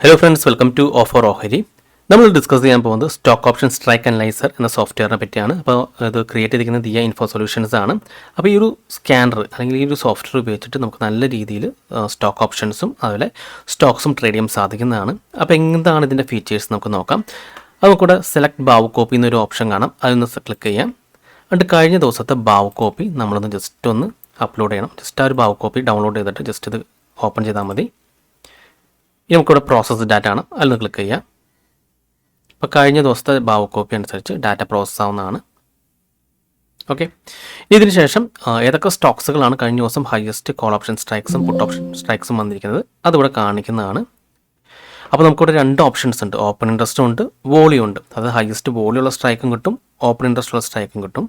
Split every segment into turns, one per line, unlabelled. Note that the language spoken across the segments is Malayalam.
Hello friends welcome to offer ഓഹരി നമ്മൾ ഡിസ്കസ് ചെയ്യാൻ പോകുന്നത് സ്റ്റോക്ക് ഓപ്ഷൻ സ്ട്രൈക്ക് അനലൈസർ എന്ന സോഫ്റ്റ്വെയറിനെ പറ്റിയാണ്. അപ്പോൾ ഇത് ക്രിയേറ്റ് ചെയ്തിരിക്കുന്നത് ദിയ ഇൻഫോ സൊല്യൂഷൻസ് ആണ്. അപ്പോൾ ഈ ഒരു സ്കാനർ അല്ലെങ്കിൽ ഈ ഒരു സോഫ്റ്റ്വെയർ ഉപയോഗിച്ചിട്ട് നമുക്ക് നല്ല രീതിയിൽ സ്റ്റോക്ക് ഓപ്ഷൻസും അതുപോലെ സ്റ്റോക്സും ട്രേഡ് ചെയ്യാൻ സാധിക്കുന്നതാണ്. അപ്പോൾ എന്താണ് ഇതിന്റെ ഫീച്ചേഴ്സ് നമുക്ക് നോക്കാം. നമുക്കിവിടെ സെലക്ട് ബാവ് കോപ്പി എന്നൊരു ഓപ്ഷൻ കാണാം. അതൊന്ന് ക്ലിക്ക് ചെയ്യാം. എന്നിട്ട് കഴിഞ്ഞ ദിവസത്തെ ബാവ് കോപ്പി നമ്മളൊന്ന് ജസ്റ്റ് ഒന്ന് അപ്ലോഡ് ചെയ്യണം. ജസ്റ്റ് ആ ഒരു ബാവ് കോപ്പി ഡൗൺലോഡ് ചെയ്തിട്ട് ജസ്റ്റ് ഇത് ഓപ്പൺ ചെയ്താൽ മതി. ഇനി നമുക്കിവിടെ പ്രോസസ്സ് ഡാറ്റ ആണ്. അതിലൊന്ന് ക്ലിക്ക് ചെയ്യാം. അപ്പോൾ കഴിഞ്ഞ ദിവസത്തെ ഭാവ കോപ്പി അനുസരിച്ച് ഡാറ്റ പ്രോസസ്സ് ആവുന്നതാണ്. ഓക്കെ ഇതിന് ശേഷം ഏതൊക്കെ സ്റ്റോക്സുകളാണ് കഴിഞ്ഞ ദിവസം ഹയസ്റ്റ് കോൾ ഓപ്ഷൻ സ്ട്രൈക്സും പുട്ട് ഓപ്ഷൻ സ്ട്രൈക്സും വന്നിരിക്കുന്നത്? അതിവിടെ കാണിക്കുന്നതാണ്. അപ്പോൾ നമുക്കിവിടെ രണ്ട് ഓപ്ഷൻസ് ഉണ്ട്. ഓപ്പൺ ഇൻട്രസ്റ്റും ഉണ്ട് വോളിയും ഉണ്ട്. അത് ഹയസ്റ്റ് വോളിയുള്ള സ്ട്രൈക്കും കിട്ടും ഓപ്പൺ ഇൻട്രസ്റ്റ് ഉള്ള സ്ട്രൈക്കും കിട്ടും.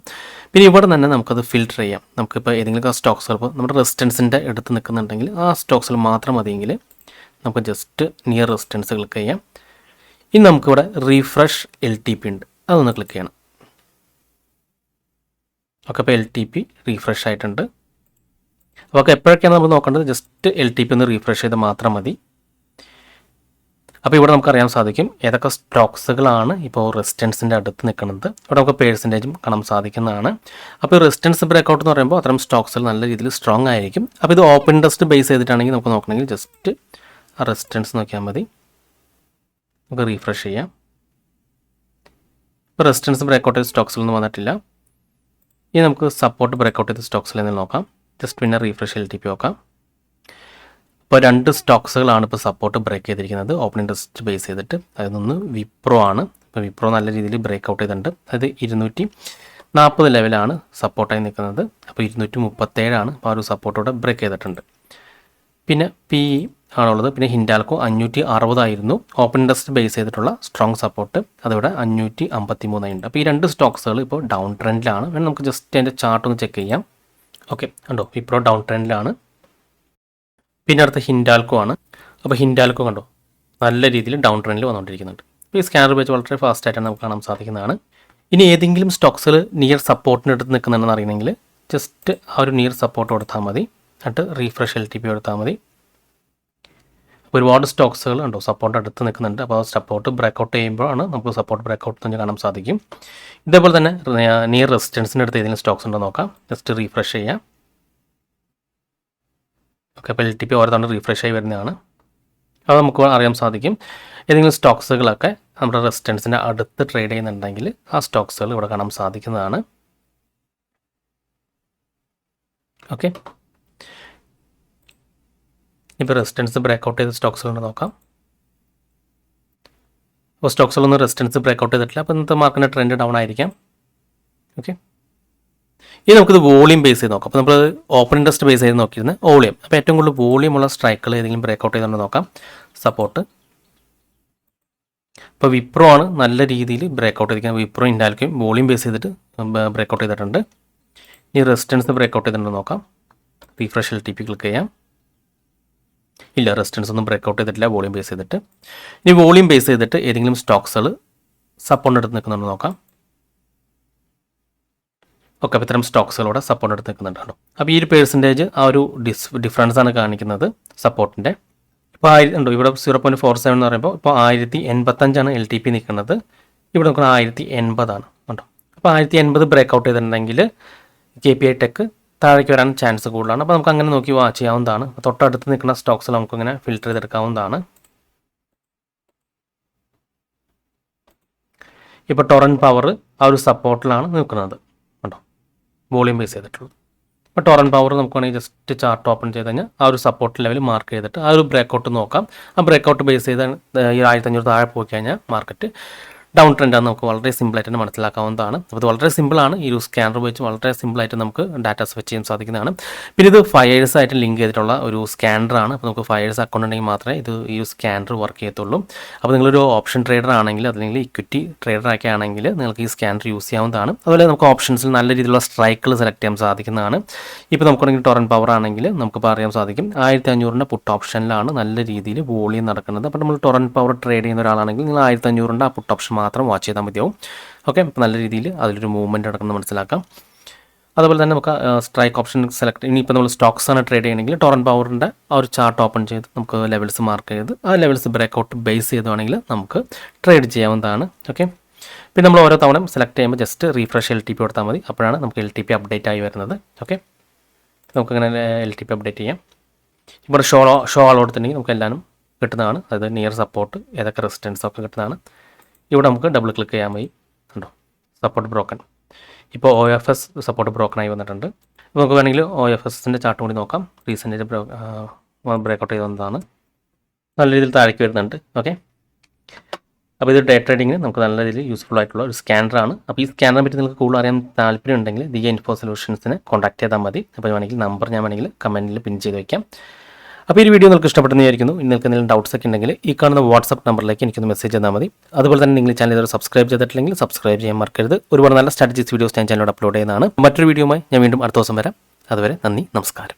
പിന്നെ ഇവിടെ തന്നെ നമുക്കത് ഫിൽറ്റർ ചെയ്യാം. നമുക്കിപ്പോൾ ഏതെങ്കിലും സ്റ്റോക്സുകൾ ഇപ്പോൾ നമ്മുടെ റെസിസ്റ്റൻസിന്റെ എടുത്ത് നിൽക്കുന്നുണ്ടെങ്കിൽ ആ സ്റ്റോക്സിൽ മാത്രം മതിയെങ്കിൽ നമുക്ക് ജസ്റ്റ് നിയർ റെസിസ്റ്റൻസ് ക്ലിക്ക് ചെയ്യാം. ഇനി നമുക്കിവിടെ റീഫ്രഷ് എൽ ടി പി ഉണ്ട്. അതൊന്ന് ക്ലിക്ക് ചെയ്യണം. ഓക്കെ അപ്പോൾ എൽ ടി പി റീഫ്രഷ് ആയിട്ടുണ്ട്. അപ്പോൾ എപ്പോഴൊക്കെയാണ് നമ്മൾ നോക്കേണ്ടത്? ജസ്റ്റ് എൽ ടി പി ഒന്ന് റീഫ്രഷ് ചെയ്താൽ മാത്രം മതി. അപ്പോൾ ഇവിടെ നമുക്ക് അറിയാൻ സാധിക്കും ഏതൊക്കെ സ്റ്റോക്സുകളാണ് ഇപ്പോൾ റെസിസ്റ്റൻസിന്റെ അടുത്ത് നിൽക്കുന്നത്. ഇവിടെ നമുക്ക് പേഴ്സന്റേജും കാണാൻ സാധിക്കുന്നതാണ്. അപ്പോൾ റെസിസ്റ്റൻസ് ബ്രേക്കൗട്ട് എന്ന് പറയുമ്പോൾ അത്തരം സ്റ്റോക്സുകൾ നല്ല രീതിയിൽ സ്ട്രോങ് ആയിരിക്കും. അപ്പോൾ ഇത് ഓപ്പൺ ഇൻട്രസ്റ്റ് ബേസ് ചെയ്തിട്ടാണെങ്കിൽ നമുക്ക് നോക്കണമെങ്കിൽ ജസ്റ്റ് റെസിസ്റ്റൻസ് നോക്കിയാൽ മതി. നമുക്ക് റീഫ്രഷ് ചെയ്യാം. ഇപ്പോൾ റെസിസ്റ്റൻസ് ബ്രേക്കൗട്ട് ചെയ്ത സ്റ്റോക്സിലൊന്നും വന്നിട്ടില്ല. ഇനി നമുക്ക് സപ്പോർട്ട് ബ്രേക്കൗട്ട് ചെയ്ത സ്റ്റോക്സിൽ നിന്ന് നോക്കാം. ജസ്റ്റ് പിന്നെ റീഫ്രഷ് എൽ ടി പി നോക്കാം. ഇപ്പോൾ രണ്ട് സ്റ്റോക്സുകളാണ് ഇപ്പോൾ സപ്പോർട്ട് ബ്രേക്ക് ചെയ്തിരിക്കുന്നത്. ഓപ്പൺ ഇൻട്രസ്റ്റ് ബേസ് ചെയ്തിട്ട്. അതിനൊന്ന് വിപ്രോ ആണ്. ഇപ്പോൾ വിപ്രോ നല്ല രീതിയിൽ ബ്രേക്ക് ഔട്ട് ചെയ്തിട്ടുണ്ട്. അതായത് ഇരുന്നൂറ്റി നാൽപ്പത് ലെവലാണ് സപ്പോർട്ടായി നിൽക്കുന്നത്. അപ്പോൾ ഇരുന്നൂറ്റി മുപ്പത്തേഴാണ് ആ ഒരു സപ്പോർട്ടോടെ ബ്രേക്ക് ചെയ്തിട്ടുണ്ട്. പിന്നെ പി ആണുള്ളത്. പിന്നെ ഹിൻഡാൽക്കോ അഞ്ഞൂറ്റി അറുപതായിരുന്നു ഓപ്പൺ ഇൻട്രസ്റ്റ് ബേസ് ചെയ്തിട്ടുള്ള സ്ട്രോങ് സപ്പോർട്ട് അതിവിടെ അഞ്ഞൂറ്റി അമ്പത്തി മൂന്നായിട്ടുണ്ട് അപ്പോൾ ഈ രണ്ട് സ്റ്റോക്സുകൾ ഇപ്പോൾ ഡൗൺ ട്രെൻഡിലാണ് വേണം നമുക്ക് ജസ്റ്റ് അതിന്റെ ചാർട്ട് ഒന്ന് ചെക്ക് ചെയ്യാം. ഓക്കെ കണ്ടോ? ഇപ്പോൾ ഡൗൺ ട്രെൻഡിലാണ് പിന്നെ അടുത്ത ഹിൻഡാൽക്കോ ആണ്. അപ്പോൾ ഹിൻഡാൽക്കോ കണ്ടോ? നല്ല രീതിയിൽ ഡൗൺ ട്രെൻഡിൽ വന്നുകൊണ്ടിരിക്കുന്നുണ്ട് ഈ സ്കാനർ വെച്ച് വളരെ ഫാസ്റ്റ് ആയിട്ടാണ് നമുക്ക് കാണാൻ സാധിക്കുന്നതാണ്. ഇനി ഏതെങ്കിലും സ്റ്റോക്സുകൾ നിയർ സപ്പോർട്ടിന് അടുത്ത് നിൽക്കുന്നുണ്ടെന്ന് അറിയണമെങ്കിൽ ജസ്റ്റ് ആ ഒരു നിയർ സപ്പോർട്ട് കൊടുത്താൽ മതി. എന്നിട്ട് റീഫ്രഷ് എൽ ടി പി കൊടുത്താൽ മതി. ഒരുപാട് സ്റ്റോക്സുകൾ ഉണ്ടോ? സപ്പോർട്ട് അടുത്ത് നിൽക്കുന്നുണ്ട്. അപ്പോൾ സപ്പോർട്ട് ബ്രേക്കൗട്ട് ചെയ്യുമ്പോഴാണ് നമുക്ക് സപ്പോർട്ട് ബ്രേക്കൗട്ട് തന്നെ കാണാൻ സാധിക്കും. ഇതേപോലെ തന്നെ നിയർ റെസിസ്റ്റൻസിന്റെ അടുത്ത് ഏതെങ്കിലും സ്റ്റോക്സ് ഉണ്ടോ നോക്കാം. ജസ്റ്റ് റീഫ്രഷ് ചെയ്യാം. ഓക്കെ അപ്പോൾ എൽ ടി പി ഓരോ തവണ റീഫ്രഷ് ആയി വരുന്നതാണ്. അത് നമുക്ക് അറിയാൻ സാധിക്കും. ഏതെങ്കിലും സ്റ്റോക്സുകളൊക്കെ നമ്മുടെ റെസിസ്റ്റൻസിന്റെ അടുത്ത് ട്രേഡ് ചെയ്യുന്നുണ്ടെങ്കിൽ ആ സ്റ്റോക്സുകൾ ഇവിടെ കാണാൻ സാധിക്കുന്നതാണ്. ഓക്കെ. ഇപ്പോൾ റെസിസ്റ്റൻസ് ബ്രേക്കൗട്ട് ചെയ്ത സ്റ്റോക്സുകൾ നോക്കാം. അപ്പോൾ സ്റ്റോക്സുകളൊന്നും റെസിസ്റ്റൻസ് ബ്രേക്കൗട്ട് ചെയ്തിട്ടില്ല. അപ്പോൾ ഇന്നത്തെ മാർക്കിന്റെ ട്രെൻഡ് ഡൗൺ ആയിരിക്കാം. ഓക്കെ ഇനി നമുക്കിത് വോളിയം ബേസ് ചെയ്ത് നോക്കാം. അപ്പോൾ നമ്മൾ ഓപ്പൺ ഇൻട്രസ്റ്റ് ബേസ് ചെയ്ത് നോക്കിയിരുന്നത് വോളിയം അപ്പോൾ ഏറ്റവും കൂടുതൽ വോളിയം ഉള്ള സ്ട്രൈക്കുകൾ ഏതെങ്കിലും ബ്രേക്കൗട്ട് ചെയ്തുകൊണ്ട് നോക്കാം. സപ്പോർട്ട് ഇപ്പോൾ വിപ്രോ ആണ് നല്ല രീതിയിൽ ബ്രേക്കൗട്ട് ചെയ്തിരിക്കുന്നത്. വിപ്രോ ഇൻഡാൽക്കും വോളിയം ബേസ് ചെയ്തിട്ട് ബ്രേക്കൗട്ട് ചെയ്തിട്ടുണ്ട്. ഈ റെസിസ്റ്റൻസ് ബ്രേക്കൗട്ട് ചെയ്തിട്ടുണ്ട് നോക്കാം. റീഫ്രഷൽ ടി പി ക്ലിക്ക് ചെയ്യാം. ഇല്ല റെസിസ്റ്റൻസ് ഒന്നും ബ്രേക്കൗട്ട് ചെയ്തിട്ടില്ല വോളിയം ബേസ് ചെയ്തിട്ട്. ഇനി വോളിയം ബേസ് ചെയ്തിട്ട് ഏതെങ്കിലും സ്റ്റോക്സുകൾ സപ്പോർട്ട് എടുത്ത് നിൽക്കുന്നുണ്ട് നോക്കാം. ഓക്കെ അപ്പോൾ ഇത്തരം സ്റ്റോക്സുകളോടെ സപ്പോർട്ട് എടുത്ത് നിൽക്കുന്നുണ്ടോ അപ്പോൾ ഈ ഒരു പേഴ്സന്റേജ് ആ ഒരു ഡിസ് ഡിഫറൻസ് ആണ് കാണിക്കുന്നത് സപ്പോർട്ടിന്റെ ഇപ്പോൾ ആയിരം ഉണ്ടോ ഇവിടെ സീറോ പോയിന്റ് ഫോർ സെവൻ എന്ന് പറയുമ്പോൾ ഇപ്പോൾ ആയിരത്തി എൺപത്തഞ്ചാണ് എൽ ടി പി നിൽക്കുന്നത്. ഇവിടെ നോക്കുന്നത് ആയിരത്തി എൺപതാണ് ഉണ്ടോ അപ്പോൾ ആയിരത്തി എൺപത് ബ്രേക്ക് ഔട്ട് ചെയ്തിട്ടുണ്ടെങ്കിൽ കെ പി ഐ ടെക്ക് താഴേക്ക് വരാൻ ചാൻസ് കൂടുതലാണ്. അപ്പോൾ നമുക്ക് അങ്ങനെ നോക്കി വാച്ച് ചെയ്യാവുന്നതാണ്. തൊട്ടടുത്ത് നിൽക്കുന്ന സ്റ്റോക്സ് നമുക്കിങ്ങനെ ഫിൽറ്റർ ചെയ്തെടുക്കാവുന്നതാണ്. ഇപ്പോൾ ടൊറൻ പവർ ആ ഒരു സപ്പോർട്ടിലാണ് നിൽക്കുന്നത്. കണ്ടോ? വോളിയം ബേസ് ചെയ്തിട്ടുള്ളത്. ഇപ്പോൾ ടൊറൻ പവർ നമുക്ക് വേണമെങ്കിൽ ജസ്റ്റ് ചാർട്ട് ഓപ്പൺ ചെയ്ത് കഴിഞ്ഞാൽ ആ ഒരു സപ്പോർട്ട് ലെവൽ മാർക്ക് ചെയ്തിട്ട് ആ ഒരു ബ്രേക്കൗട്ട് നോക്കാം. ആ ബ്രേക്കൗട്ട് ബേസ് ചെയ്ത് ഈ ആയിരത്തി അഞ്ഞൂറ് താഴെ പോയി കഴിഞ്ഞാൽ മാർക്കറ്റ് ഡൗൺ ട്രെൻഡാണ് നമുക്ക് വളരെ സിമ്പിളായിട്ട് തന്നെ മനസ്സിലാക്കാവുന്നതാണ്. അപ്പോൾ ഇത് വളരെ സിമ്പിളാണ് ഈ ഒരു സ്കാനർ ഉപയോഗിച്ച് വളരെ സിമ്പിളായിട്ട് നമുക്ക് ഡാറ്റാസ് സെർച്ച് ചെയ്യാൻ സാധിക്കുന്നതാണ്. പിന്നെ ഇത് ഫയേഴ്സ് ആയിട്ട് ലിങ്ക് ചെയ്തിട്ടുള്ള ഒരു സ്കാനറാണ് അപ്പോൾ നമുക്ക് ഫയേഴ്സ് അക്കൗണ്ട് ഉണ്ടെങ്കിൽ മാത്രമേ ഇത് ഈ ഒരു സ്കാനർ വർക്ക് ചെയ്യത്തുള്ളൂ. അപ്പോൾ നിങ്ങളൊരു ഓപ്ഷൻ ട്രേഡർ ആണെങ്കിൽ അല്ലെങ്കിൽ ഇക്വിറ്റി ട്രേഡർ ഒക്കെ ആണെങ്കിൽ നിങ്ങൾക്ക് ഈ സ്കാനർ യൂസ് ചെയ്യാവുന്നതാണ്. അതുപോലെ നമുക്ക് ഓപ്ഷൻസിൽ നല്ല രീതിയിലുള്ള സ്ട്രൈക്കുകൾ സെലക്ട് ചെയ്യാൻ സാധിക്കുന്നതാണ്. ഇപ്പോൾ നമുക്കുണ്ടെങ്കിൽ ടൊറൻ പവർ ആണെങ്കിൽ നമുക്ക് പറയാൻ സാധിക്കും. ആയിരത്തി അഞ്ഞൂറിന്റെ പുട്ട് ഓപ്ഷനിലാണ് നല്ല രീതിയിൽ വോളിയം നടക്കുന്നത്. അപ്പോൾ നമ്മൾ ടൊറൻ പവർ ട്രേഡ് ചെയ്യുന്ന ഒരാളാണെങ്കിൽ നിങ്ങൾ ആയിരത്തി അഞ്ഞൂറിന്റെ ആ പുട്ട് ഓപ്ഷൻ മാത്രം വാച്ച് ചെയ്താൽ മതിയാവും. ഓക്കെ അപ്പോൾ നല്ല രീതിയിൽ അതിലൊരു മൂവ്മെന്റ് നടക്കുന്നത് മനസ്സിലാക്കാം. അതുപോലെ തന്നെ നമുക്ക് സ്ട്രൈക്ക് ഓപ്ഷൻ സെലക്ട് ഇനിയിപ്പോൾ നമ്മൾ സ്റ്റോക്സ് ആണ് ട്രേഡ് ചെയ്യണമെങ്കിൽ ടോറൻ പവറിന്റെ ആ ഒരു ചാർട്ട് ഓപ്പൺ ചെയ്ത് നമുക്ക് ലെവൽസ് മാർക്ക് ചെയ്ത് ആ ലെവൽസ് ബ്രേക്കൗട്ട് ബേസ് ചെയ്തുവാണെങ്കിൽ നമുക്ക് ട്രേഡ് ചെയ്യാവുന്നതാണ്. ഓക്കെ പിന്നെ നമ്മൾ ഓരോ തവണ സെലക്ട് ചെയ്യുമ്പോൾ just refresh L T P കൊടുത്താൽ മതി. അപ്പോഴാണ് നമുക്ക് എൽ ടി പി അപ്ഡേറ്റ് ആയി വരുന്നത്. ഓക്കെ നമുക്കങ്ങനെ എൽ ടി പി അപ്ഡേറ്റ് ചെയ്യാം. ഇപ്പോൾ ഷോ ഷോ ആൾ കൊടുത്തിട്ടുണ്ടെങ്കിൽ നമുക്ക് എല്ലാവരും കിട്ടുന്നതാണ്. അതായത് നിയർ സപ്പോർട്ട് ഏതൊക്കെ റെസിസ്റ്റൻസ് ഒക്കെ കിട്ടുന്നതാണ്. ഇവിടെ നമുക്ക് ഡബിൾ ക്ലിക്ക് ചെയ്യാൻ മതി കണ്ടോ? സപ്പോർട്ട് ബ്രോക്കൺ ഇപ്പോൾ O F S support broken ആയി വന്നിട്ടുണ്ട്. ഇപ്പോൾ നമുക്ക് വേണമെങ്കിൽ ഒ എഫ് എസിന്റെ ചാർട്ട് കൂടി നോക്കാം. റീസെന്റ് ബ്രോ ബ്രേക്കൗട്ട് ചെയ്ത് വന്നതാണ്. നല്ല രീതിയിൽ താഴേക്ക് വരുന്നുണ്ട്. ഓക്കെ അപ്പോൾ ഇത് ഡേ ട്രേഡിങ്ങിന് നമുക്ക് നല്ല രീതിയിൽ യൂസ്ഫുൾ ആയിട്ടുള്ള ഒരു സ്കാനറാണ് അപ്പോൾ ഈ സ്കാനറിനെ പറ്റി നിങ്ങൾക്ക് കൂടുതൽ അറിയാൻ താല്പര്യം ഉണ്ടെങ്കിൽ ദി ഇൻഫോ സൊല്യൂഷൻസിനെ കോൺടാക്ട് ചെയ്താൽ മതി. അപ്പോൾ വേണമെങ്കിൽ നമ്പർ ഞാൻ വേണമെങ്കിൽ കമന്റിൽ പിൻ ചെയ്ത് വയ്ക്കാം അപ്പോൾ ഈ വീഡിയോ നിങ്ങൾക്ക് ഇഷ്ടപ്പെട്ടെന്ന് വിചാരിക്കുന്നു. നിങ്ങൾക്ക് എന്തെങ്കിലും ഡൗട്ട്സ് ഒക്കെ ഉണ്ടെങ്കിൽ ഈ കാണുന്ന വാട്സപ്പ് നമ്പറിലേക്ക് എനിക്കൊന്ന് മെസ്സേജ് ചെയ്താൽ മതി. അതുപോലെ തന്നെ നിങ്ങൾ ചാനൽ ഇതുവരെ സബ്സ്ക്രൈബ് ചെയ്തിട്ടില്ലെങ്കിൽ സബ്സ്ക്രൈബ് ചെയ്യാൻ മറക്കരുത്. ഒരുപാട് നല്ല സ്ട്രാറ്റജീസ് വീഡിയോസ് ഞാൻ ചാനലോട് അപ്ലോഡ് ചെയ്യുന്നതാണ്. മറ്റൊരു വീഡിയോയുമായി ഞാൻ വീണ്ടും അടുത്ത ദിവസം വരാം. അതുവരെ നന്ദി നമസ്കാരം.